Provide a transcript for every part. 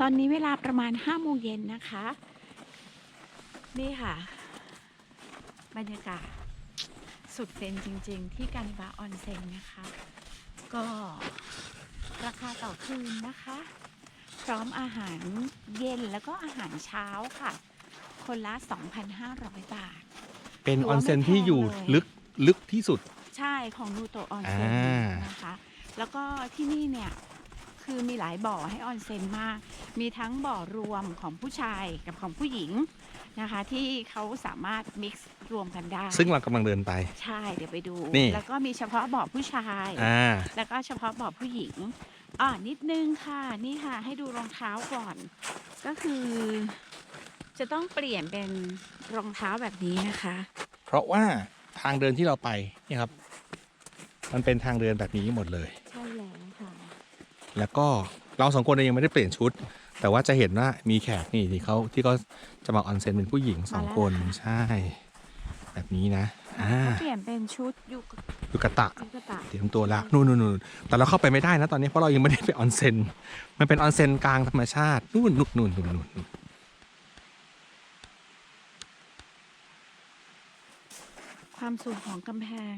ตอนนี้เวลาประมาณ5โมงเย็นนะคะ นี่ค่ะ บรรยากาศสุดเฟนจริง ๆ ที่การิบาออนเซ็นนะคะ ก็ราคาต่อคืนนะคะ พร้อมอาหารเย็นแล้วก็อาหารเช้าค่ะ คนละ 2,500 บาท เป็นถืออว่าอนเซ็นไม่แพงที่อยู่เลยลึกลึกที่สุด ใช่ของนูโตะออนเซ็นอ่านะคะ แล้วก็ที่นี่เนี่ย คือมีหลายบ่อให้ออนเซ็นมาก มีทั้งบ่อรวมของผู้ชายกับของผู้หญิงนะคะ ที่เขาสามารถมิกซ์รวมกันได้ ซึ่งเรากำลังเดินไป ใช่เดี๋ยวไปดู นี่ แล้วก็มีเฉพาะบ่อผู้ชาย อ่า แล้วก็เฉพาะบ่อผู้หญิงอ่านิดนึงค่ะนี่ค่ะ ให้ดูรองเท้าก่อน ก็คือ จะต้องเปลี่ยนเป็นรองเท้าแบบนี้นะคะ เพราะว่าทางเดินที่เราไปเนี่ยครับ มันเป็นทางเดินแบบนี้หมดเลยใช่แล้วค่ะ แล้วก็เราสองคนยังไม่ได้เปลี่ยนชุด แต่ว่าจะเห็นว่ามีแขกนี่ที่เขาที่เขาจะมาออนเซ็นเป็นผู้หญิงสองมาแล้วคนค่ะใช่ แบบนี้นะอ่าก็เปลี่ยนเป็นชุดยุกยุกะตะยุกตะเตรียมตัวละนู่นนู่นนู่นแต่เราเข้าไปไม่ได้นะตอนนี้เพราะเรายังไม่ได้ไปออนเซ็นมันเป็นออนเซ็นกลางธรรมชาตินู่นนู่นนู่นนู่นนู่นนู่นความสูงของกำแพง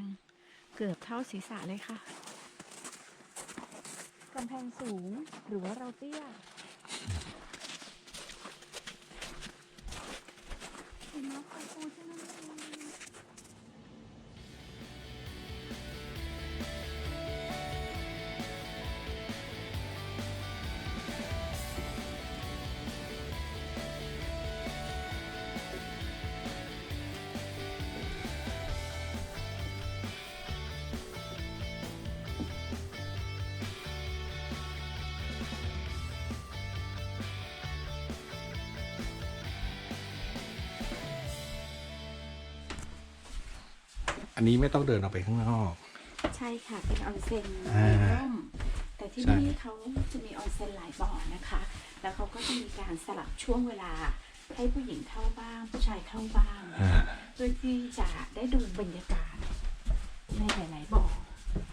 เกือบเท่าศีรษะเลยค่ะ กำแพงสูงหรือว่าเราเตี้ย อันนี้ไม่ต้องเดินออกไปข้างนอก ใช่ค่ะ เป็นออนเซ็นอ่าร่มแต่ที่ใช่ นี่เขาจะมีออนเซ็นหลายบ่อนะคะ แล้วเขาก็จะมีการสลับช่วงเวลา ให้ผู้หญิงเข้าบ้าง ผู้ชายเข้าบ้างอ่าเพื่อที่จะได้ดูบรรยากาศ ในหลายๆบ่อ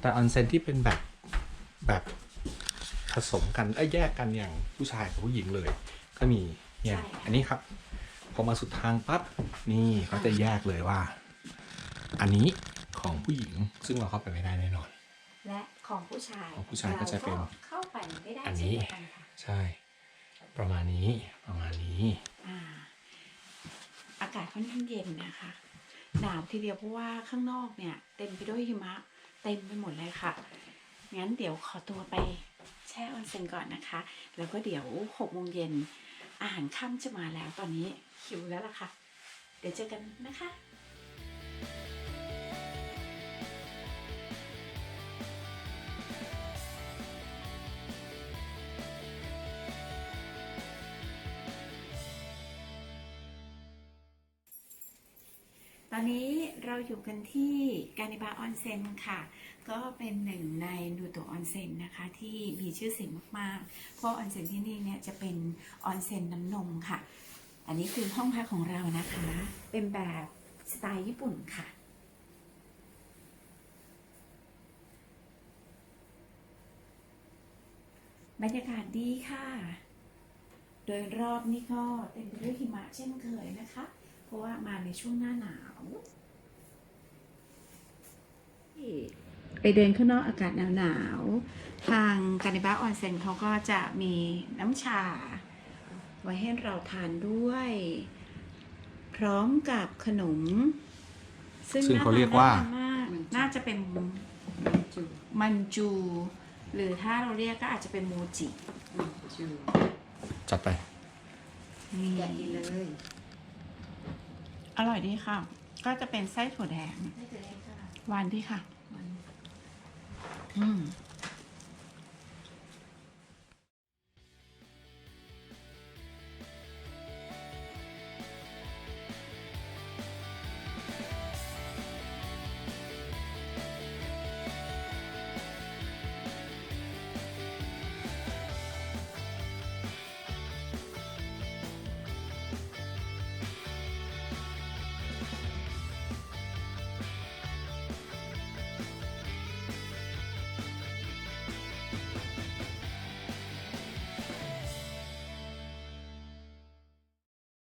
แต่ออนเซ็นที่เป็นแบบแบบผสมกันเอ้ยแยกกันอย่างผู้ชายกับผู้หญิงเลย ก็มีเนี่ยใช่ค่ะอันนี้ครับ พอมาสุดทางปั๊บนี่เขาจะแยกเลยว่า อันนี้ของผู้หญิงซึ่งเราเข้าไปไม่ได้แน่นอน และของผู้ชายของผู้ชายก็จะเป็นราเข้าไปไม่ได้อันเช่นนี้เดียวกันค่ะใช่ ประมาณนี้ประมาณนี้อ่าอากาศค่อนข้างเย็นนะคะหนาวทีเดียวเพราะว่าข้างนอกเนี่ย เต็มไปด้วยหิมะเต็มไปหมดเลยค่ะงั้นเดี๋ยวขอตัวไปแช่ออนเซ็นก่อนนะคะ แล้วก็เดี๋ยวหกโมงเย็นอาหารค่ำจะมาแล้วตอนนี้หิวแล้วล่ะค่ะ เดี๋ยวเจอกันนะคะ อนนี้เราอยู่กันที่การิบาออนเซ็นค่ะ ก็เป็นหนึ่งในนูโตออนเซ็นนะคะ ที่มีชื่อเสียงมากๆ เพราะออนเซ็นที่นี่เนี่ยจะเป็นออนเซ็นน้ำนมค่ะ อันนี้คือห้องพักของเรานะคะ เป็นแบบสไตล์ญี่ปุ่นค่ะบรรยากาศดีค่ะ โดยรอบนี่ก็เต็มไปด้วยหิมะเช่นเคยนะคะ เพราะว่ามาในช่วงหน้าหนาวไปเดินข้างนอกอากาศหนาวๆ ทางการนิบาออนเซ็นเขาก็จะมีน้ำชา ไว้ให้เราทานด้วย พร้อมกับขนม ซึ่งซึ่งน่เขาเรียกว่าทนมากน่าจะเป็นมันจู หรือถ้าเราเรียกก็อาจจะเป็นโมจิจัดไปนี่แกะกินเลย อร่อยดีค่ะ ก็จะเป็นไส้ถั่วแดงให้เจอเลยค่ะหวานดีค่ะมันอืม